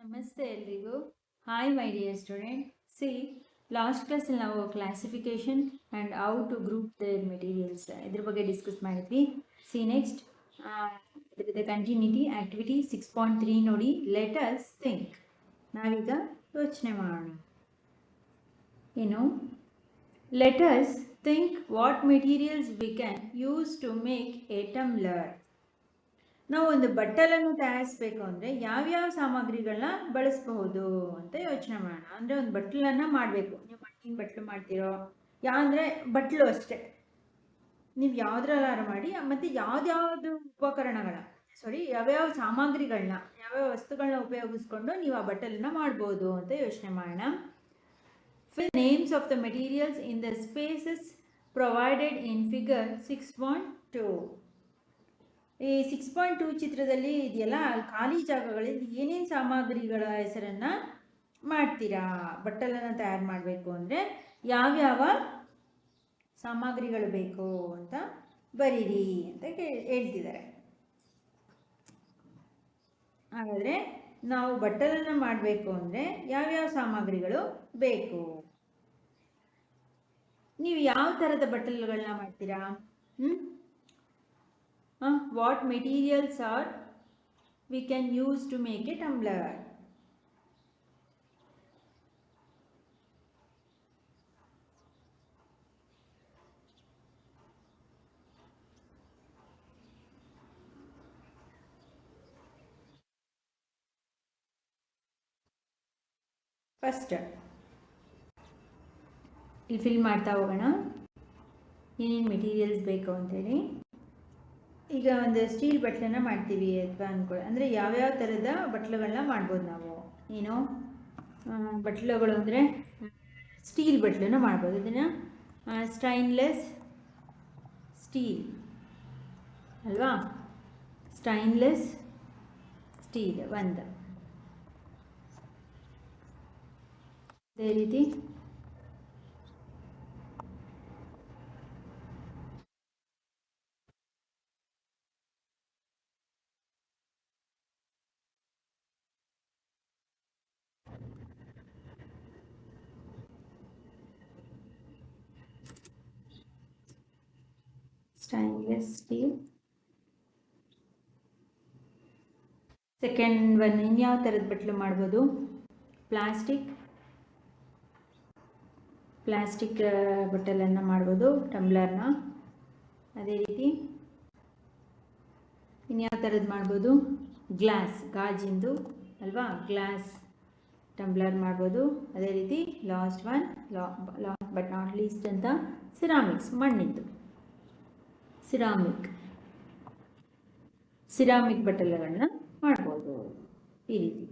ನಮಸ್ತೆ ಎಲ್ರಿಗೂ. Hi my dear student see last ಕ್ಲಾಸಲ್ಲಿ ನಾವು classification and how to group their materials ಇದ್ರ ಬಗ್ಗೆ ಡಿಸ್ಕಸ್ ಮಾಡಿದ್ವಿ. See next ಇದ್ರದ continuity activity six point three ನೋಡಿ ಲೆಟಸ್ ಥಿಂಕ್ ನಾವೀಗ ಯೋಚನೆ ಮಾಡೋಣ. ಏನು? Let us think what materials we can use to make a tumbler ನಾವು ಒಂದು ಬಟ್ಟಲನ್ನು ತಯಾರಿಸಬೇಕು ಅಂದರೆ ಯಾವ್ಯಾವ ಸಾಮಗ್ರಿಗಳನ್ನ ಬಳಸಬಹುದು ಅಂತ ಯೋಚನೆ ಮಾಡೋಣ. ಅಂದರೆ ಒಂದು ಬಟ್ಲನ್ನು ಮಾಡಬೇಕು. ನೀವು ಮಣ್ಣಿನ ಬಟ್ಲು ಮಾಡ್ತೀರೋ? ಯಾ ಅಂದರೆ ಬಟ್ಲು ಅಷ್ಟೇ. ನೀವು ಯಾವುದ್ರಲ್ಲಾರು ಮಾಡಿ, ಮತ್ತು ಯಾವ್ದಾವುದು ಉಪಕರಣಗಳ ಸಾರಿ ಯಾವ್ಯಾವ ಸಾಮಗ್ರಿಗಳನ್ನ, ಯಾವ್ಯಾವ ವಸ್ತುಗಳನ್ನ ಉಪಯೋಗಿಸ್ಕೊಂಡು ನೀವು ಆ ಬಟ್ಟಲನ್ನ ಮಾಡ್ಬೋದು ಅಂತ ಯೋಚನೆ ಮಾಡೋಣ. Fill names of the materials in the spaces provided in figure six point two ಈ ಸಿಕ್ಸ್ ಪಾಯಿಂಟ್ ಟೂ ಚಿತ್ರದಲ್ಲಿ ಇದೆಯಲ್ಲ, ಅಲ್ಲಿ ಖಾಲಿ ಜಾಗಗಳಲ್ಲಿ ಏನೇನು ಸಾಮಗ್ರಿಗಳ ಹೆಸರನ್ನು ಮಾಡ್ತೀರಾ? ಬಟ್ಟಲನ್ನು ತಯಾರು ಮಾಡಬೇಕು ಅಂದರೆ ಯಾವ್ಯಾವ ಸಾಮಗ್ರಿಗಳು ಬೇಕು ಅಂತ ಬರೀರಿ ಅಂತ ಹೇಳ್ತಿದ್ದಾರೆ. ಹಾಗಾದರೆ ನಾವು ಬಟ್ಟಲನ್ನು ಮಾಡಬೇಕು ಅಂದರೆ ಯಾವ್ಯಾವ ಸಾಮಗ್ರಿಗಳು ಬೇಕು? ನೀವು ಯಾವ ಥರದ ಬಟ್ಟಲುಗಳನ್ನ ಮಾಡ್ತೀರಾ? ಹ್ಞೂ uh, what materials are we can use to make a tumbler first ಇಲ್ಲಿ ಫಿಲ್ ಮಾಡ್ತಾ ಹೋಗೋಣ ಏನೇನು ಮೆಟೀರಿಯಲ್ಸ್ ಬೇಕು ಅಂತೇಳಿ ಈಗ ಒಂದು ಸ್ಟೀಲ್ ಬಟ್ಲನ್ನ ಮಾಡ್ತೀವಿ ಅಥವಾ ಅಂದ್ಕೊಳ್ಳಿ ಅಂದರೆ ಯಾವ್ಯಾವ ಥರದ ಬಟ್ಲುಗಳನ್ನ ಮಾಡ್ಬೋದು ನಾವು. ಏನು? ಬಟ್ಲುಗಳು ಅಂದರೆ ಸ್ಟೀಲ್ ಬಟ್ಲನ್ನ ಮಾಡ್ಬೋದು. ಇದನ್ನು ಸ್ಟೈನ್ಲೆಸ್ ಸ್ಟೀಲ್ ಅಲ್ವಾ? ಸ್ಟೈನ್ಲೆಸ್ ಸ್ಟೀಲ್ ಒಂದು. ಅದೇ ರೀತಿ ಸ್ಟೈನ್ಲೆಸ್ ಸ್ಟೀಲ್ ಸೆಕೆಂಡ್ ಒನ್ ಇನ್ಯಾವ ಥರದ ಬಟ್ಲು ಮಾಡ್ಬೋದು? ಪ್ಲಾಸ್ಟಿಕ್ ಪ್ಲಾಸ್ಟಿಕ್ ಬಟ್ಟಲನ್ನು ಮಾಡ್ಬೋದು ಟಂಬ್ಲರ್ನ ಅದೇ ರೀತಿ. ಇನ್ಯಾವ ಥರದ್ದು ಮಾಡ್ಬೋದು? ಗ್ಲಾಸ್ ಗಾಜಿಂದು, ಅಲ್ವಾ? ಗ್ಲಾಸ್ ಟಂಬ್ಲರ್ ಮಾಡ್ಬೋದು. ಅದೇ ರೀತಿ ಲಾಸ್ಟ್ ಒನ್ ಲಾ ಲಾಸ್ಟ್ ಬಟ್ ನಾಟ್ ಲೀಸ್ಟ್ ಅಂತ ಸಿರಾಮಿಕ್ಸ್ ಮಣ್ಣಿಂದು. ಸಿರಾಮಿಕ್ ಸಿರಾಮಿಕ್ ಬಟ್ಟಲುಗಳನ್ನ ಮಾಡ್ಬೋದು. ಈ ರೀತಿ.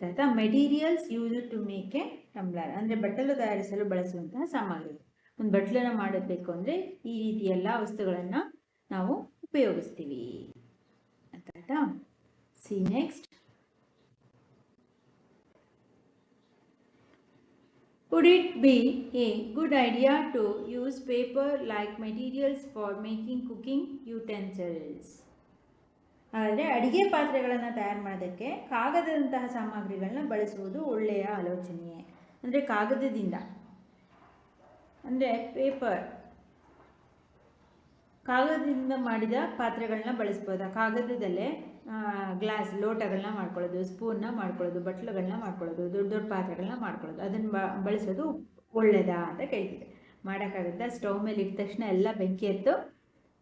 ಆಯ್ತಾ? Materials use to make a tumbler ಅಂದರೆ ಬಟ್ಟಲು ತಯಾರಿಸಲು ಬಳಸುವಂತಹ ಸಾಮಗ್ರಿಗಳು. ಒಂದು ಬಟ್ಲನ್ನು ಮಾಡಬೇಕು ಅಂದರೆ ಈ ರೀತಿ ಎಲ್ಲ ವಸ್ತುಗಳನ್ನು ನಾವು ಉಪಯೋಗಿಸ್ತೀವಿ. ಆಯ್ತಾ? See next Would it be a good idea to use paper like materials for making cooking utensils? ಆದರೆ ಅಡಿಗೆ ಪಾತ್ರೆಗಳನ್ನು ತಯಾರು ಮಾಡೋದಕ್ಕೆ ಕಾಗದದಂತಹ ಸಾಮಗ್ರಿಗಳನ್ನ ಬಳಸುವುದು ಒಳ್ಳೆಯ ಆಲೋಚನೆಯೇ? ಅಂದರೆ ಕಾಗದದಿಂದ. ಅಂದರೆ ಪೇಪರ್ ಕಾಗದದಿಂದ ಮಾಡಿದ ಪಾತ್ರೆಗಳನ್ನ ಬಳಸ್ಬೋದಾ? ಕಾಗದದಲ್ಲೇ ಗ್ಲಾಸ್ ಲೋಟಗಳನ್ನ ಮಾಡ್ಕೊಳ್ಳೋದು ಸ್ಪೂನ್ನ ಮಾಡ್ಕೊಳ್ಳೋದು ಬಟ್ಲುಗಳನ್ನ ಮಾಡ್ಕೊಳ್ಳೋದು, ದೊಡ್ಡ ದೊಡ್ಡ ಪಾತ್ರೆಗಳನ್ನ ಮಾಡ್ಕೊಳ್ಳೋದು. ಅದನ್ನು ಬಳಸೋದು ಒಳ್ಳೆಯದಾ ಅಂತ ಕೇಳ್ತಿದ್ದೆ. ಮಾಡೋಕ್ಕಾಗುತ್ತೆ? ಸ್ಟವ್ ಮೇಲೆ ಇಟ್ಟ ತಕ್ಷಣ ಎಲ್ಲ ಬೆಂಕಿ ಎತ್ತು,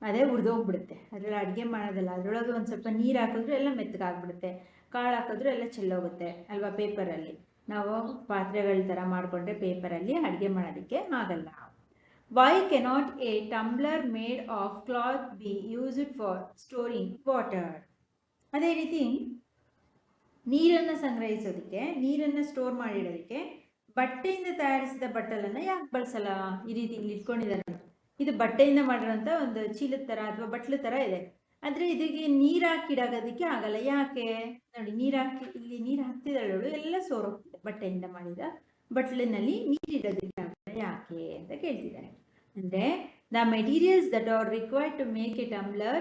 ಅದೇ ಉರಿದೋಗ್ಬಿಡುತ್ತೆ ಅದರಲ್ಲಿ ಅಡುಗೆ ಮಾಡೋದಲ್ಲ, ಅದರೊಳಗೆ ಒಂದು ಸ್ವಲ್ಪ ನೀರು ಹಾಕಿದ್ರೆ ಎಲ್ಲ ಮೆತ್ತಗಾಗ್ಬಿಡುತ್ತೆ. ಕಾಳು ಹಾಕಿದ್ರೂ ಎಲ್ಲ ಚೆಲ್ಲೋಗುತ್ತೆ ಅಲ್ವಾ ಪೇಪರಲ್ಲಿ? ನಾವು ಪಾತ್ರೆಗಳ ಥರ ಮಾಡಿಕೊಂಡ್ರೆ ಪೇಪರಲ್ಲಿ ಅಡುಗೆ ಮಾಡೋದಕ್ಕೆ ಆಗಲ್ಲ. Why cannot a tumbler made of cloth be used for storing water ಅದೇ ರೀತಿ ನೀರನ್ನು ಸಂಗ್ರಹಿಸೋದಕ್ಕೆ, ನೀರನ್ನು ಸ್ಟೋರ್ ಮಾಡಿಡೋದಕ್ಕೆ, ಬಟ್ಟೆಯಿಂದ ತಯಾರಿಸಿದ ಬಟ್ಟಲನ್ನು ಯಾಕೆ ಬಳಸಲ್ಲ? ಈ ರೀತಿ ಇಲ್ಲಿ ಇಟ್ಕೊಂಡಿದ್ದಾರೆ. ಇದು ಬಟ್ಟೆಯಿಂದ ಮಾಡಿರೋಂಥ ಒಂದು ಚೀಲದ ಥರ ಅಥವಾ ಬಟ್ಲು ಥರ ಇದೆ. ಆದರೆ ಇದಕ್ಕೆ ನೀರು ಹಾಕಿಡೋದಕ್ಕೆ ಆಗಲ್ಲ. ಯಾಕೆ? ನೋಡಿ, ನೀರು ಹಾಕಿ, ಇಲ್ಲಿ ನೀರು ಹಾಕ್ತಿದ್ದಾಳು ಎಲ್ಲ ಸೋರೋಗ್ತಿದೆ ಬಟ್ಟೆಯಿಂದ ಮಾಡಿದ ಬಟ್ಲಿನಲ್ಲಿ ನೀರಿಡೋದಕ್ಕೆ ಆಗಲ್ಲ. ಯಾಕೆ ಅಂತ ಕೇಳ್ತಿದ್ದಾರೆ. ಅಂದರೆ the materials that are required to make a tumbler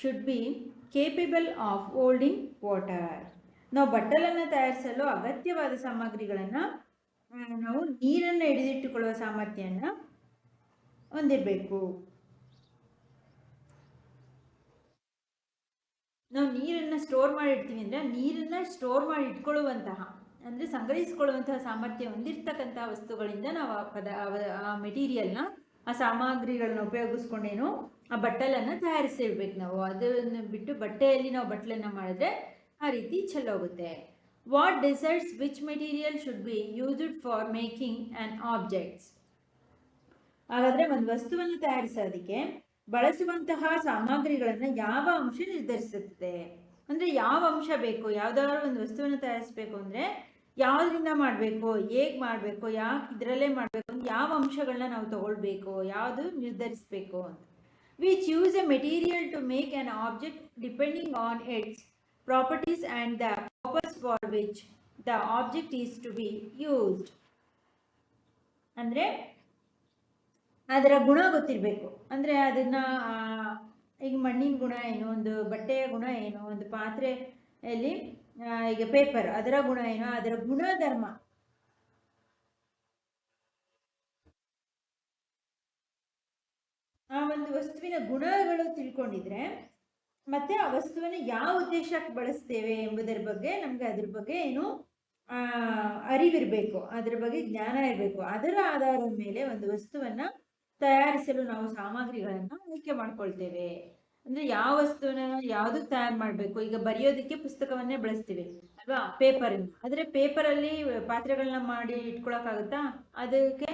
should be capable of holding water ನಾವು ಬಟ್ಟಲನ್ನು ತಯಾರಿಸಲು ಅಗತ್ಯವಾದ ಸಾಮಗ್ರಿಗಳನ್ನು ನಾವು ನೀರನ್ನು ಹಿಡಿದಿಟ್ಟುಕೊಳ್ಳುವ ಸಾಮರ್ಥ್ಯವನ್ನು ಹೊಂದಿರಬೇಕು. ನಾವು ನೀರನ್ನು ಸ್ಟೋರ್ ಮಾಡಿ ಇಡ್ತೀವಿ ಅಂದರೆ ನೀರನ್ನು ಸ್ಟೋರ್ ಮಾಡಿ ಇಟ್ಕೊಳ್ಳುವಂತಹ, ಅಂದರೆ ಸಂಗ್ರಹಿಸಿಕೊಳ್ಳುವಂತಹ ಸಾಮರ್ಥ್ಯ ಹೊಂದಿರ್ತಕ್ಕಂಥ ವಸ್ತುಗಳಿಂದ ನಾವು ಆ ಪದ, ಆ ಮೆಟೀರಿಯಲ್ನ ಆ ಸಾಮಗ್ರಿಗಳನ್ನ ಉಪಯೋಗಿಸ್ಕೊಂಡೇನು ಆ ಬಟ್ಟಲನ್ನು ತಯಾರಿಸಿರ್ಬೇಕು ನಾವು. ಅದನ್ನು ಬಿಟ್ಟು ಬಟ್ಟೆಯಲ್ಲಿ ನಾವು ಬಟ್ಟಲನ್ನು ಮಾಡಿದ್ರೆ ಆ ರೀತಿ ಚೆಲ್ಲೋಗುತ್ತೆ what decides which material should be used for making an objects ಹಾಗಾದ್ರೆ ಒಂದು ವಸ್ತುವನ್ನು ತಯಾರಿಸೋದಕ್ಕೆ ಬಳಸುವಂತಹ ಸಾಮಗ್ರಿಗಳನ್ನು ಯಾವ ಅಂಶ ನಿರ್ಧರಿಸುತ್ತದೆ ಅಂದರೆ ಯಾವ ಅಂಶ ಬೇಕು? ಯಾವುದಾದ್ರು ಒಂದು ವಸ್ತುವನ್ನು ತಯಾರಿಸಬೇಕು ಅಂದರೆ ಯಾವುದರಿಂದ ಮಾಡಬೇಕು? ಹೇಗೆ ಮಾಡಬೇಕು? ಯಾಕೆ ಇದರಲ್ಲೇ ಮಾಡಬೇಕು? ಯಾವ ಅಂಶಗಳನ್ನ ನಾವು ತಗೊಳ್ಬೇಕು? ಯಾವುದು ನಿರ್ಧರಿಸಬೇಕು ಅಂತ. We choose a material to make an object depending on its properties and the purpose for which the object is to be used ಅಂದರೆ ಅದರ ಗುಣ ಗೊತ್ತಿರಬೇಕು. ಅಂದರೆ ಅದನ್ನು ಈಗ ಮಣ್ಣಿನ ಗುಣ ಏನು, ಒಂದು ಬಟ್ಟೆಯ ಗುಣ ಏನು, ಒಂದು ಪಾತ್ರೆಯಲ್ಲಿ ಈಗ ಪೇಪರ್ ಅದರ ಗುಣ ಏನು, ಅದರ ಗುಣಧರ್ಮ ಆ ಒಂದು ವಸ್ತುವಿನ ಗುಣಗಳು ತಿಳ್ಕೊಂಡಿದ್ರೆ ಮತ್ತೆ ಆ ವಸ್ತುವನ್ನು ಯಾವ ಉದ್ದೇಶಕ್ಕೆ ಬಳಸ್ತೇವೆ ಎಂಬುದರ ಬಗ್ಗೆ ನಮ್ಗೆ ಅದ್ರ ಬಗ್ಗೆ ಏನು ಅರಿವಿರಬೇಕು, ಅದ್ರ ಬಗ್ಗೆ ಜ್ಞಾನ ಇರಬೇಕು. ಅದರ ಆಧಾರದ ಮೇಲೆ ಒಂದು ವಸ್ತುವನ್ನ ತಯಾರಿಸಲು ನಾವು ಸಾಮಗ್ರಿಗಳನ್ನ ಆಯ್ಕೆ ಮಾಡ್ಕೊಳ್ತೇವೆ. ಅಂದ್ರೆ ಯಾವ ವಸ್ತುವನ್ನ ಯಾವ್ದಕ್ಕೆ ತಯಾರು ಮಾಡಬೇಕು? ಈಗ ಬರೆಯೋದಕ್ಕೆ ಪುಸ್ತಕವನ್ನೇ ಬಳಸ್ತೀವಿ ಅಲ್ವಾ? ಪೇಪರ್ ಆದ್ರೆ ಪೇಪರ್ ಅಲ್ಲಿ ಪಾತ್ರೆಗಳನ್ನ ಮಾಡಿ ಇಟ್ಕೊಳಕ್ಕಾಗುತ್ತಾ? ಅದಕ್ಕೆ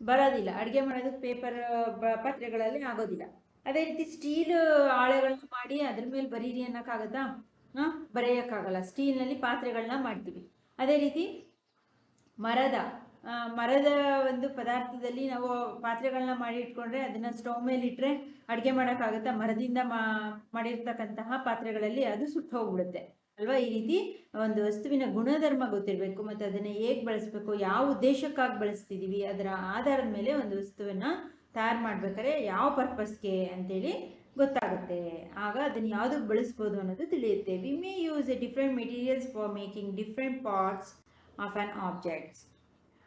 ಬರೋದಿಲ್ಲ. ಅಡುಗೆ ಮಾಡೋದಕ್ಕೆ ಪೇಪರ್ ಪಾತ್ರೆಗಳಲ್ಲಿ ಆಗೋದಿಲ್ಲ. ಅದೇ ರೀತಿ ಸ್ಟೀಲ್ ಹಾಳೆಗಳನ್ನ ಮಾಡಿ ಅದ್ರ ಮೇಲೆ ಬರೀರಿ ಅನ್ನೋಕ್ಕಾಗತ್ತಾ? ಹಾಂ, ಬರೆಯೋಕ್ಕಾಗಲ್ಲ. ಸ್ಟೀಲ್ನಲ್ಲಿ ಪಾತ್ರೆಗಳನ್ನ ಮಾಡ್ತೀವಿ. ಅದೇ ರೀತಿ ಮರದ ಮರದ ಒಂದು ಪದಾರ್ಥದಲ್ಲಿ ನಾವು ಪಾತ್ರೆಗಳನ್ನ ಮಾಡಿ ಇಟ್ಕೊಂಡ್ರೆ ಅದನ್ನ ಸ್ಟವ್ ಮೇಲೆ ಇಟ್ಟರೆ ಅಡುಗೆ ಮಾಡೋಕ್ಕಾಗತ್ತಾ? ಮರದಿಂದ ಮಾಡಿರ್ತಕ್ಕಂತಹ ಪಾತ್ರೆಗಳಲ್ಲಿ ಅದು ಸುಟ್ಟು ಹೋಗ್ಬಿಡುತ್ತೆ ಅಲ್ವಾ? ಈ ರೀತಿ ಒಂದು ವಸ್ತುವಿನ ಗುಣಧರ್ಮ ಗೊತ್ತಿರಬೇಕು, ಮತ್ತು ಅದನ್ನು ಹೇಗೆ ಬಳಸಬೇಕು, ಯಾವ ಉದ್ದೇಶಕ್ಕಾಗಿ ಬಳಸ್ತಿದ್ದೀವಿ ಅದರ ಆಧಾರದ ಮೇಲೆ ಒಂದು ವಸ್ತುವನ್ನು ತಯಾರು ಮಾಡ್ಬೇಕಾದ್ರೆ ಯಾವ ಪರ್ಪಸ್ಗೆ ಅಂತೇಳಿ ಗೊತ್ತಾಗುತ್ತೆ. ಆಗ ಅದನ್ನು ಯಾವುದಕ್ಕೆ ಬಳಸ್ಬೋದು ಅನ್ನೋದು ತಿಳಿಯುತ್ತೆ. We may use a different materials for making different parts of an objects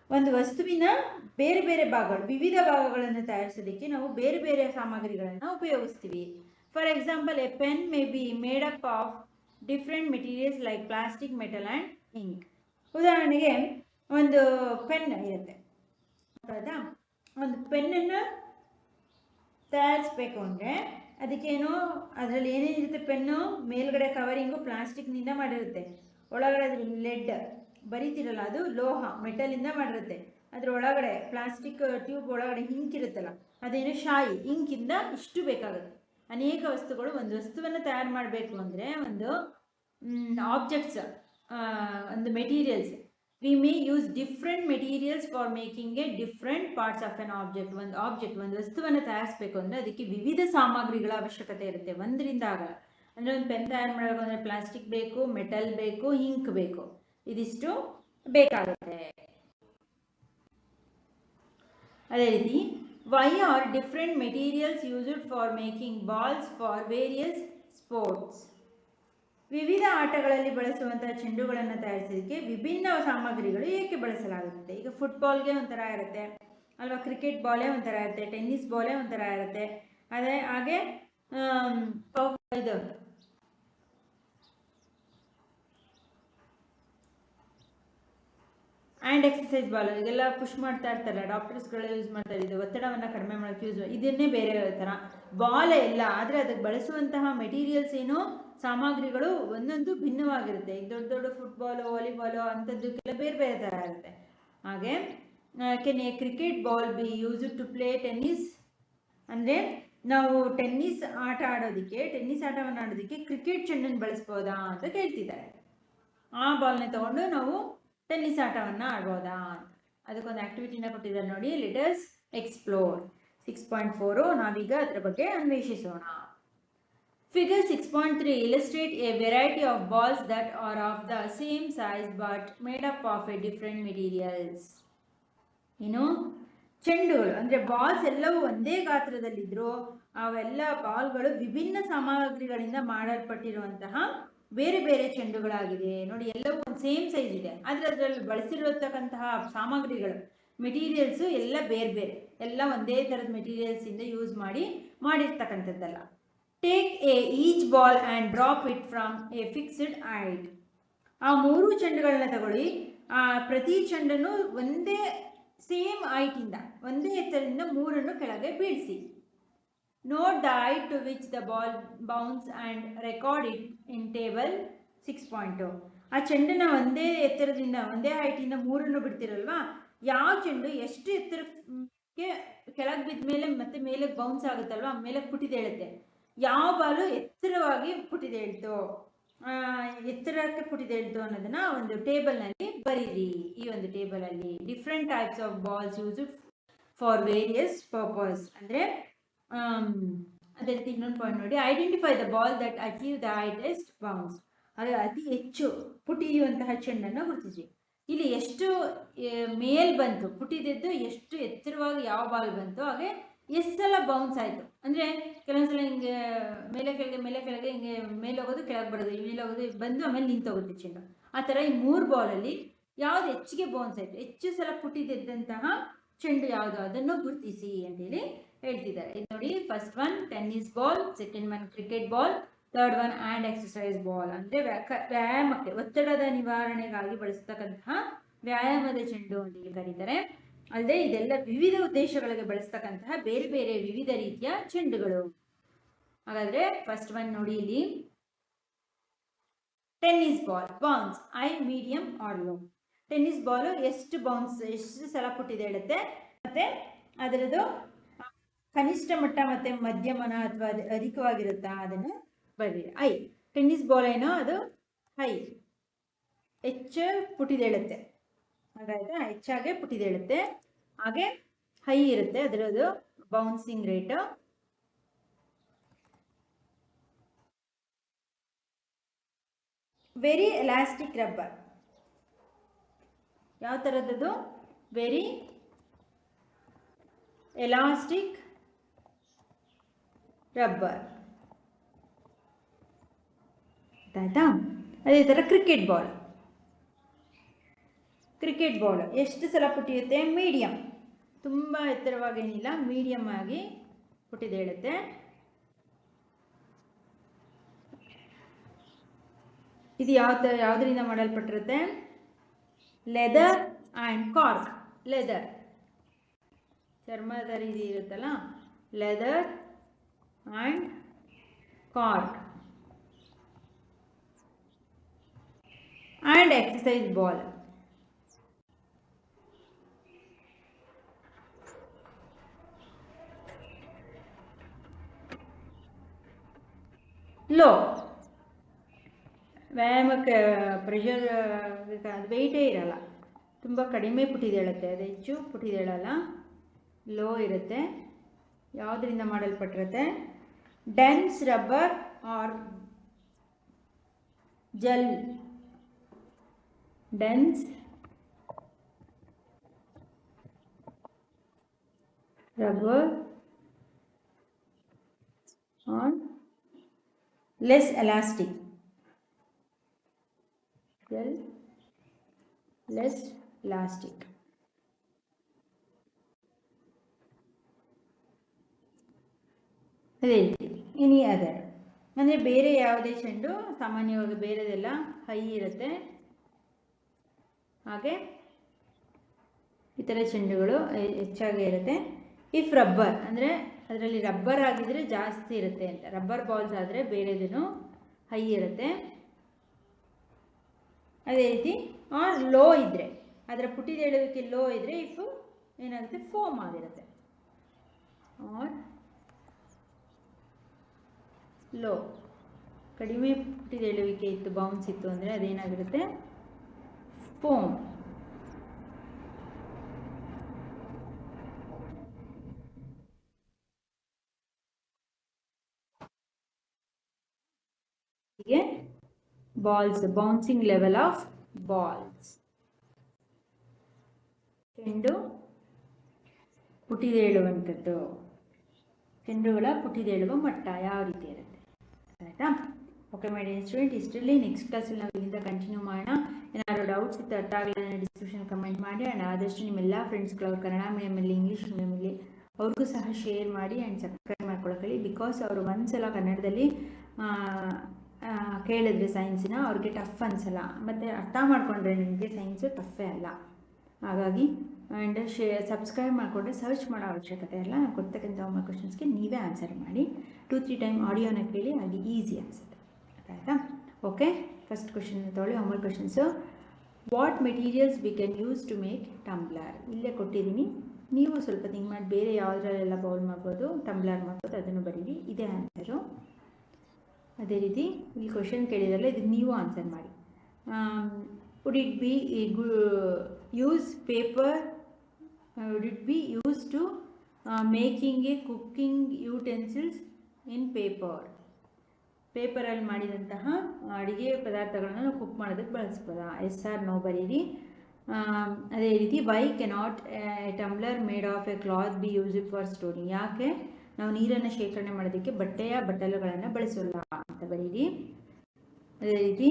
ಒಂದು ವಸ್ತುವಿನ ಬೇರೆ ಬೇರೆ ಭಾಗಗಳು, ವಿವಿಧ ಭಾಗಗಳನ್ನು ತಯಾರಿಸೋದಕ್ಕೆ ನಾವು ಬೇರೆ ಬೇರೆ ಸಾಮಗ್ರಿಗಳನ್ನು ಉಪಯೋಗಿಸ್ತೀವಿ. For example a pen may be made up of different materials like plastic metal and ink ಉದಾಹರಣೆಗೆ ಒಂದು ಪೆನ್ ಇರುತ್ತೆ. ಹೌದಾ ಒಂದು ಪೆನ್ನನ್ನು ತಯಾರಿಸ್ಬೇಕು ಅಂದರೆ ಅದಕ್ಕೇನು ಅದರಲ್ಲಿ ಏನೇನಿರುತ್ತೆ ಪೆನ್ನು ಮೇಲ್ಗಡೆ ಕವರಿಂಗು ಪ್ಲಾಸ್ಟಿಕ್ನಿಂದ ಮಾಡಿರುತ್ತೆ. ಒಳಗಡೆ ಅದ್ರ ಲೆಡ್ ಬರೀತಿರಲ್ಲ ಅದು ಲೋಹ ಮೆಟಲಿಂದ ಮಾಡಿರುತ್ತೆ. ಅದ್ರ ಒಳಗಡೆ ಪ್ಲಾಸ್ಟಿಕ್ ಟ್ಯೂಬ್ ಒಳಗಡೆ ಇಂಕ್ ಇರುತ್ತಲ್ಲ ಅದೇನು ಶಾಯಿ ಇಂಕಿಂದ ಇಷ್ಟು ಬೇಕಾಗುತ್ತೆ. ಅನೇಕ ವಸ್ತುಗಳು ಒಂದು ವಸ್ತುವನ್ನು ತಯಾರು ಮಾಡಬೇಕು ಅಂದರೆ ಒಂದು ಆಬ್ಜೆಕ್ಟ್ಸ್ ಒಂದು materials we may use different materials for making a different parts of an object ಒಂದು ಆಬ್ಜೆಕ್ಟ್ ಒಂದು ವಸ್ತುವನ್ನು ತಯಾರಿಸಬೇಕು ಅಂದರೆ ಅದಕ್ಕೆ ವಿವಿಧ ಸಾಮಗ್ರಿಗಳ ಅವಶ್ಯಕತೆ ಇರುತ್ತೆ. ಒಂದರಿಂದ ಆಗಲ್ಲ. ಅಂದರೆ ಒಂದು ಪೆನ್ ತಯಾರು ಮಾಡಬೇಕು ಅಂದರೆ ಪ್ಲಾಸ್ಟಿಕ್ ಬೇಕು ಮೆಟಲ್ ಬೇಕು ಇಂಕ್ ಬೇಕು. ಇದಿಷ್ಟು ಬೇಕಾಗುತ್ತೆ. ಅದೇ ರೀತಿ why are different materials used for making balls for various sports? ವಿವಿಧ ಆಟಗಳಲ್ಲಿ ಬಳಸುವಂತಹ ಚೆಂಡುಗಳನ್ನು ತಯಾರಿಸೋದಕ್ಕೆ ವಿಭಿನ್ನ ಸಾಮಗ್ರಿಗಳು ಏಕೆ ಬಳಸಲಾಗುತ್ತದೆ ಈಗ ಫುಟ್ಬಾಲ್ಗೆ ಒಂಥರ ಇರುತ್ತೆ, ಅಲ್ವಾ ಕ್ರಿಕೆಟ್ ಬಾಲೇ ಒಂಥರ ಇರುತ್ತೆ ಟೆನ್ನಿಸ್ ಬಾಲೇ ಒಂಥರ ಇರುತ್ತೆ, ಅದೇ ಹಾಗೆ ಇದು ಆ್ಯಂಡ್ ಎಕ್ಸಸೈಸ್ ಬಾಲ್ ಇದೆಲ್ಲ ಪುಷ್ ಮಾಡ್ತಾ ಇರ್ತಾರಲ್ಲ ಡಾಕ್ಟರ್ಸ್ಗಳು ಯೂಸ್ ಮಾಡ್ತಾರೆ ಇದು ಒತ್ತಡವನ್ನು ಕಡಿಮೆ ಮಾಡೋಕ್ಕೆ ಯೂಸ್ ಇದನ್ನೇ ಬೇರೆ ಥರ. ಬಾಲ್ ಇಲ್ಲ, ಆದರೆ ಅದಕ್ಕೆ ಬಳಸುವಂತಹ ಮೆಟೀರಿಯಲ್ಸ್ ಏನು ಸಾಮಗ್ರಿಗಳು ಒಂದೊಂದು ಭಿನ್ನವಾಗಿರುತ್ತೆ. ಈಗ ದೊಡ್ಡ ದೊಡ್ಡ ಫುಟ್ಬಾಲು ವಾಲಿಬಾಲು ಅಂಥದ್ದಕ್ಕೆಲ್ಲ ಬೇರೆ ಬೇರೆ ಥರ ಇರುತ್ತೆ. ಹಾಗೆ can a cricket ball be use to play tennis ಅಂದರೆ ನಾವು ಟೆನ್ನಿಸ್ ಆಟ ಆಡೋದಕ್ಕೆ ಟೆನ್ನಿಸ್ ಆಟವನ್ನು ಆಡೋದಕ್ಕೆ ಕ್ರಿಕೆಟ್ ಚೆಂಡನ್ನು ಬಳಸ್ಬೋದಾ ಅಂತ ಕೇಳ್ತಿದ್ದಾರೆ. ಆ ಬಾಲ್ನ ತಗೊಂಡು ನಾವು ಟೆನ್ನಿಸ್ ಆಟವನ್ನು ಆಡ್ಬೋದಾ ಅದಕ್ಕೊಂದು ಆ್ಯಕ್ಟಿವಿಟಿನ ಕೊಟ್ಟಿದ್ದಾರೆ ನೋಡಿ let us explore six point four ನಾವೀಗ ಅದರ ಬಗ್ಗೆ ಅನ್ವೇಷಿಸೋಣ. Figure six point three illustrate a variety of balls that are of the same size but made up of a different materials ಏನು? ಚೆಂಡುಗಳು ಅಂದರೆ ಬಾಲ್ಸ್ ಎಲ್ಲವೂ ಒಂದೇ ಗಾತ್ರದಲ್ಲಿದ್ದರೂ ಅವೆಲ್ಲ ಬಾಲ್ಗಳು ವಿಭಿನ್ನ ಸಾಮಗ್ರಿಗಳಿಂದ ಮಾಡಲ್ಪಟ್ಟಿರುವಂತಹ ಬೇರೆ ಬೇರೆ ಚೆಂಡುಗಳಾಗಿದೆ. ನೋಡಿ, ಎಲ್ಲವೂ ಒಂದು ಸೇಮ್ ಸೈಜ್ ಇದೆ. ಆದರೆ ಅದರಲ್ಲಿ ಬಳಸಿರತಕ್ಕಂತಹ ಸಾಮಗ್ರಿಗಳು ಮೆಟೀರಿಯಲ್ಸು ಎಲ್ಲ ಬೇರೆ ಬೇರೆ. ಎಲ್ಲ ಒಂದೇ ಥರದ ಮೆಟೀರಿಯಲ್ಸಿಂದ ಯೂಸ್ ಮಾಡಿ, ಮಾಡಿರ್ತಕ್ಕಂಥದ್ದಲ್ಲ. Take a each ball and drop it from a fixed height ಆ ಮೂರು ಚೆಂಡುಗಳನ್ನ ತಗೊಳ್ಳಿ. ಆ ಪ್ರತಿ ಚೆಂಡನ್ನು ಒಂದೇ ಸೇಮ್ ಐಟಿಂದ ಒಂದೇ ಎತ್ತರದಿಂದ ಮೂರನ್ನು ಕೆಳಗೆ ಬೀಳಿಸಿ. Note the height to which the ball bounce and record it in table six point ಆ ಚೆಂಡನ್ನ ಒಂದೇ ಎತ್ತರದಿಂದ, ಒಂದೇ ಹೈಟಿಂದ ಮೂರನ್ನು ಬಿಡ್ತಿರಲ್ವಾ? ಯಾವ ಚೆಂಡು ಎಷ್ಟು ಎತ್ತರಕ್ಕೆ ಕೆಳಗೆ ಬಿದ್ದ ಮೇಲೆ ಮತ್ತೆ ಮೇಲೆ ಬೌನ್ಸ್ ಆಗುತ್ತಲ್ವಾ? ಮೇಲೆ ಪುಟಿದೇಳುತ್ತೆ ಯಾವ ಬಾಲು ಎತ್ತರವಾಗಿ ಪುಟಿದೇಳ್ತು ಎತ್ತರಕ್ಕೆ ಪುಟಿದೇಳ್ತು ಅನ್ನೋದನ್ನ ಒಂದು ಟೇಬಲ್ನಲ್ಲಿ ಬರೀರಿ. ಈ ಒಂದು ಟೇಬಲಲ್ಲಿ different types of balls use for various purpose ಅಂದರೆ ಅದೇ ಇನ್ನೊಂದು ಪಾಯಿಂಟ್ ನೋಡಿ identify the ball that achieve the highest bounce ಅದು ಅತಿ ಹೆಚ್ಚು ಪುಟಿಯುವಂತಹ ಚೆಂಡನ್ನು ಗುರುತಿಸಿ. ಇಲ್ಲಿ ಎಷ್ಟು ಮೇಲ್ ಬಂತು, ಪುಟಿದಿದ್ದು ಎಷ್ಟು ಎತ್ತರವಾಗಿ ಯಾವ ಬಾಲ್ ಬಂತು, ಹಾಗೆ ಎಷ್ಟು ಸಲ ಬೌನ್ಸ್ ಆಯಿತು. ಅಂದರೆ ಕೆಲವೊಂದ್ಸಲ ಹಿಂಗೆ ಮೇಲೆ ಕೆಳಗೆ ಮೇಲೆ ಕೆಳಗೆ, ಹಿಂಗೆ ಮೇಲೆ ಹೋಗೋದು, ಕೆಳಗೆ ಬರೋದು ಮೇಲೆ ಹೋಗೋದು ಬಂದು ಆಮೇಲೆ ನಿಂತೋಗುತ್ತೆ ಚೆಂಡು. ಆ ಥರ ಈ ಮೂರು ಬಾಲಲ್ಲಿ ಯಾವುದು ಹೆಚ್ಚಿಗೆ ಬೌನ್ಸ್ ಆಯಿತು, ಹೆಚ್ಚು ಸಲ ಪುಟಿದಿದ್ದಂತಹ ಚೆಂಡು ಯಾವುದು, ಅದನ್ನು ಗುರುತಿಸಿ ಅಂತೇಳಿ ಹೇಳ್ತಿದ್ದಾರೆ. ಇದು ನೋಡಿ first one tennis ball second one cricket ball third one and exercise ball ಅಂದರೆ ವ್ಯಾಯಾಮಕ್ಕೆ ಒತ್ತಡದ ನಿವಾರಣೆಗಾಗಿ ಬಳಸ್ತಕ್ಕಂತಹ ವ್ಯಾಯಾಮದ ಚೆಂಡು ಅಂತೇಳಿ ಕರೀತಾರೆ. ಅಲ್ಲದೆ, ಇದೆಲ್ಲ ವಿವಿಧ ಉದ್ದೇಶಗಳಿಗೆ ಬಳಸ್ತಕ್ಕಂತಹ ಬೇರೆ ಬೇರೆ ವಿವಿಧ ರೀತಿಯ ಚೆಂಡುಗಳು. ಹಾಗಾದ್ರೆ ಫಸ್ಟ್ ಒನ್ ನೋಡಿ ಇಲ್ಲಿ. Tennis ball bounce high medium or low tennis ball ಎಷ್ಟು ಬೌನ್ಸ್ ಎಷ್ಟು ಸಲ ಪುಟ್ಟಿದೆ ಹೇಳುತ್ತೆ? ಮತ್ತೆ, ಅದರದ್ದು ಕನಿಷ್ಠ ಮಟ್ಟ ಮತ್ತೆ ಮಧ್ಯಮನ ಅಥವಾ ಅಧಿಕವಾಗಿರುತ್ತಾ ಅದನ್ನು ಬರೀರಿ ಐ. ಟೆನ್ನಿಸ್ ಬಾಲ್ ಏನೋ ಅದು? ಹೈ ಹೆಚ್ಚು ಪುಟಿದೇಳುತ್ತೆ. ಹಾಗಾಯ್ತಾ ಹೆಚ್ಚಾಗೆ ಪುಟಿದೇಳುತ್ತೆ. ಹಾಗೆ ಹೈ ಇರುತ್ತೆ ಅದರದ್ದು. Bouncing rate very elastic rubber ಯಾವ ಥರದ್ದು ವೆರಿ ಎಲಾಸ್ಟಿಕ್ ರಬ್ಬರ್. ಆಯ್ತಾ? ಅದೇ ಥರ ಕ್ರಿಕೆಟ್ ಬಾಲ್ ಕ್ರಿಕೆಟ್ ಬಾಲ್ ಎಷ್ಟು ಸಲ ಪುಟಿಯುತ್ತೆ? ಮೀಡಿಯಮ್ ತುಂಬ ಎತ್ತರವಾಗೇನಿಲ್ಲ ಮೀಡಿಯಮ್ ಆಗಿ ಪುಟಿದೇಳುತ್ತೆ ಇದು ಯಾವ ಥರ ಯಾವುದರಿಂದ ಮಾಡಲ್ಪಟ್ಟಿರುತ್ತೆ? ಲೆದರ್ ಆ್ಯಂಡ್ ಕಾರ್ಕ್ ಲೆದರ್ ಚರ್ಮದ ರೀತಿ ಇರುತ್ತಲ್ಲ? Leather and cork and exercise ball low ವ್ಯಾಯಾಮಕ್ಕೆ ಪ್ರೆಷರ್ ಅದು ವೆಯ್ಟೇ ಇರಲ್ಲ. ತುಂಬ ಕಡಿಮೆ ಪುಟಿದೇಳುತ್ತೆ ಅದು ಹೆಚ್ಚು ಪುಟಿದೇಳಲ್ಲ ಲೋ ಇರುತ್ತೆ. ಯಾವುದರಿಂದ ಮಾಡಲ್ಪಟ್ಟಿರುತ್ತೆ? dense rubber or gel dense rubber on less elastic well less elastic ಅದೇ ರೀತಿ ಇನಿ ಅದರ್ ಅಂದರೆ ಬೇರೆ ಯಾವುದೇ ಚೆಂಡು ಸಾಮಾನ್ಯವಾಗಿ ಬೇರೆದೆಲ್ಲ ಹೈ ಇರುತ್ತೆ. ಹಾಗೆ ಇತರ ಚೆಂಡುಗಳು ಹೆಚ್ಚಾಗಿ ಇರುತ್ತೆ. ಇಫ್ ರಬ್ಬರ್ ಅಂದರೆ ಅದರಲ್ಲಿ ರಬ್ಬರ್ ಆಗಿದ್ರೆ ಜಾಸ್ತಿ ಇರುತ್ತೆ ಅಂತ. ರಬ್ಬರ್ ಬಾಲ್ಸ್ ಆದರೆ ಬೇರೆದೇನು ಹೈ ಇರುತ್ತೆ. ಅದೇ ರೀತಿ ಆರ್ ಲೋ ಇದ್ದರೆ ಅದರ ಪುಟಿದೇಳುವಿಕೆ ಲೋ ಇದ್ದರೆ ಇಫು ಏನಾಗುತ್ತೆ ಫೋಮ್ ಆಗಿರುತ್ತೆ. Or low. ಕಡಿಮೆ ಪುಟಿದೇಳುವಿಕೆ ಇತ್ತು ಬೌನ್ಸ್ ಇತ್ತು ಅಂದರೆ ಅದೇನಾಗಿರುತ್ತೆ? ಫೋಮ್ ಹೀಗೆ balls bouncing level of balls ಚೆಂಡು ಪುಟಿದೇಳುವಂಥದ್ದು ಚೆಂಡುಗಳ ಪುಟಿದೇಳುವ ಮಟ್ಟ ಯಾವ ರೀತಿ ಇರುತ್ತೆ? ಆಯಿತಾ? ಓಕೆ ಮೈ ಡಿಯರ್ ಸ್ಟೂಡೆಂಟ್ ಇಷ್ಟರಲ್ಲಿ ನೆಕ್ಸ್ಟ್ ಕ್ಲಾಸಲ್ಲಿ ನಾವು ಇಲ್ಲಿಂದ ಕಂಟಿನ್ಯೂ ಮಾಡೋಣ. ಏನಾದರೂ ಡೌಟ್ಸ್ ಇತ್ತು ಅರ್ಥ ಆಗಲಿಲ್ಲ ಡಿಸ್ಕ್ರಿಪ್ಷನ್ ಕಮೆಂಟ್ ಮಾಡಿ. ಆ್ಯಂಡ್ ಆದಷ್ಟು ನಿಮ್ಮೆಲ್ಲ ಫ್ರೆಂಡ್ಸ್ಗಳು ಅವ್ರು ಕನ್ನಡ ಮೀಡಿಯಮಲ್ಲಿ ಇಂಗ್ಲೀಷ್ ಮೀಡಿಯಮಲ್ಲಿ ಅವ್ರಿಗೂ ಸಹ ಶೇರ್ ಮಾಡಿ ಆ್ಯಂಡ್ ಸಬ್ಸ್ಕ್ರೈಬ್ ಮಾಡ್ಕೊಳಕಳಿ ಬಿಕಾಸ್ ಅವರು ಒಂದ್ಸಲ ಕನ್ನಡದಲ್ಲಿ ಆ, ಆ, ಕೇಳಿದ್ರೆ ಸೈನ್ಸಿನ ಅವ್ರಿಗೆ ಟಫ್ ಅನ್ಸಲ್ಲ. ಮತ್ತು ಅರ್ಥ ಮಾಡ್ಕೊಂಡ್ರೆ ನಿಮಗೆ ಸೈನ್ಸು ಟಫೇ ಅಲ್ಲ. ಹಾಗಾಗಿ ಆ್ಯಂಡ್ ಶೇ ಸಬ್ಸ್ಕ್ರೈಬ್ ಮಾಡಿಕೊಂಡ್ರೆ ಸರ್ಚ್ ಮಾಡೋ ಅವಶ್ಯಕತೆ ಇಲ್ಲ. ನಾನು ಕೊಡ್ತಕ್ಕಂಥ ಒಮ್ಮೆ ಕ್ವಶನ್ಸ್ಗೆ ನೀವೇ ಆನ್ಸರ್ ಮಾಡಿ. ಟೂ ತ್ರೀ ಟೈಮ್ ಆಡಿಯೋನ ಕೇಳಿ ಅಲ್ಲಿ ಈಸಿ ಅನಿಸುತ್ತೆ. ಆಯಿತಾ ಓಕೆ ಫಸ್ಟ್ ಕ್ವಶನ್ ತೊಗೊಳ್ಳಿ ಒಮ್ಮೆ questions what materials we can use to make tumbler ಇಲ್ಲೇ ಕೊಟ್ಟಿದ್ದೀನಿ. ನೀವು ಸ್ವಲ್ಪ ಥಿಂಕ್ ಮಾಡಿ, ಬೇರೆ ಯಾವುದ್ರಲ್ಲೆಲ್ಲ ಬೌಲ್ ಮಾಡ್ಬೋದು ಟಂಬ್ಲರ್ ಮಾಡ್ಬೋದು, ಅದನ್ನು ಬರೀರಿ. ಇದೇ ಆನ್ಸರು ಅದೇ ರೀತಿ ಇಲ್ಲಿ ಕ್ವಶನ್ ಕೇಳಿದಾರಲ್ಲ, ಇದಕ್ಕೆ ನೀವು ಆನ್ಸರ್ ಮಾಡಿ. Would it be use paper would it be use to making a cooking utensils in paper ಪೇಪರಲ್ಲಿ ಮಾಡಿದಂತಹ ಅಡುಗೆ ಪದಾರ್ಥಗಳನ್ನು ನಾವು ಕುಕ್ ಮಾಡೋದಕ್ಕೆ ಬಳಸ್ಬೋದಾ? ಎಸ್ ಆರ್ ನೋ ಬರೀರಿ ಅದೇ ರೀತಿ why cannot tumbler made of a cloth be use for storing ಯಾಕೆ? ನಾವು ನೀರನ್ನು ಶೇಖರಣೆ ಮಾಡೋದಕ್ಕೆ ಬಟ್ಟೆಯ ಬಟ್ಟಲುಗಳನ್ನು ಬಳಸೋಲ್ಲ ಅಂತ ಬರೀರಿ. ಅದೇ ರೀತಿ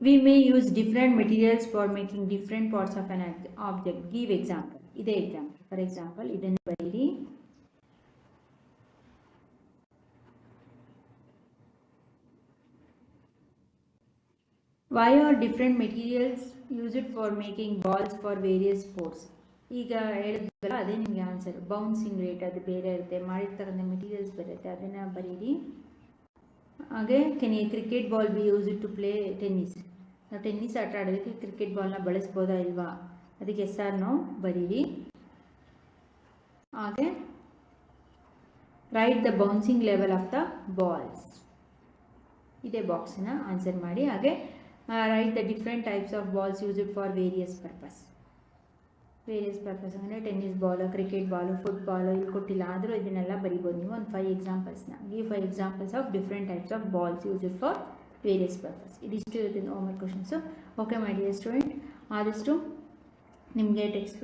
we may use different materials for making different parts of an act- object give example ಇದೇ ಎಕ್ಸಾಂಪಲ್ ಫಾರ್ ಎಕ್ಸಾಂಪಲ್ ಇದನ್ನು ಬರೀರಿ why are different materials used for making balls for various sports ಈಗ ಹೇಳಿದ್ವಲ್ಲ ಅದೇ ನಿಮಗೆ ಆನ್ಸರ್ ಬೌನ್ಸಿಂಗ್ ರೇಟ್ ಅದು ಬೇರೆ ಇರುತ್ತೆ ಮಾಡಿರ್ತಕ್ಕಂಥ ಮೆಟೀರಿಯಲ್ಸ್ ಬರುತ್ತೆ ಅದನ್ನು ಬರೀರಿ ಹಾಗೆ can a cricket ball be use to play tennis ನಾವು ಟೆನ್ನಿಸ್ ಆಟ ಆಡೋದಕ್ಕೆ ಕ್ರಿಕೆಟ್ ಬಾಲ್ನ ಬಳಸ್ಬೋದಾ ಇಲ್ವಾ? ಅದಕ್ಕೆ ಎಸ್ ಆರ್ ನೋ ಬರೀರಿ ಹಾಗೆ write the bouncing level of the balls ಇದೇ ಬಾಕ್ಸನ್ನ ಆನ್ಸರ್ ಮಾಡಿ. ಹಾಗೆ write the different types of balls used for various purpose various purpose ಅಂದರೆ tennis ball cricket ball football ಇಲ್ಲಿ ಕೊಟ್ಟಿಲ್ಲ. ಆದರೂ ಇದನ್ನೆಲ್ಲ ಬರಿಬೋದು ನೀವು. ಒಂದು five ಎಕ್ಸಾಂಪಲ್ಸ್ನ give five examples of different types of balls used for various purpose ಇದಿಷ್ಟು ಇರುತ್ತೆ homework questions okay my dear student ಆದಷ್ಟು ನಿಮಗೆ ಟೆಕ್ಸ್ಟ್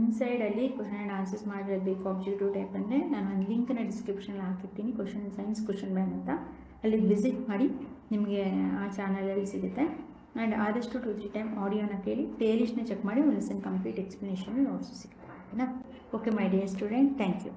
ಇನ್ಸೈಡಲ್ಲಿ ಕ್ವಶನ್ ಆ್ಯಂಡ್ ಆನ್ಸರ್ಸ್ ಮಾಡಿರಬೇಕು ಆಬ್ಜೆಕ್ಟಿವ್ ಟೈಪ್ ಅಂದರೆ ನಾನು ಒಂದು ಲಿಂಕನ್ನ ಡಿಸ್ಕ್ರಿಪ್ಷನಲ್ಲಿ ಹಾಕಿರ್ತೀನಿ. ಕ್ವಶನ್ ಸೈನ್ಸ್ ಕ್ವಶನ್ ಬ್ಯಾಂಕ್ ಅಂತ. ಅಲ್ಲಿ ವಿಸಿಟ್ ಮಾಡಿ ನಿಮಗೆ ಆ ಚಾನಲಲ್ಲಿ ಸಿಗುತ್ತೆ. ಆ್ಯಂಡ್ ಆದಷ್ಟು ಟು ತ್ರೀ ಟೈಮ್ ಆಡಿಯೋನ ಕೇಳಿ ಪ್ಲೇಲಿಸ್ಟ್ನ ಚೆಕ್ ಮಾಡಿ, ಒಂದು ಲೆಸನ್ ಕಂಪ್ಲೀಟ್ ಎಕ್ಸ್ಪ್ಲನೇಷನ್ ನೋಟ್ಸು ಸಿಗುತ್ತೆ. Okay my dear student thank you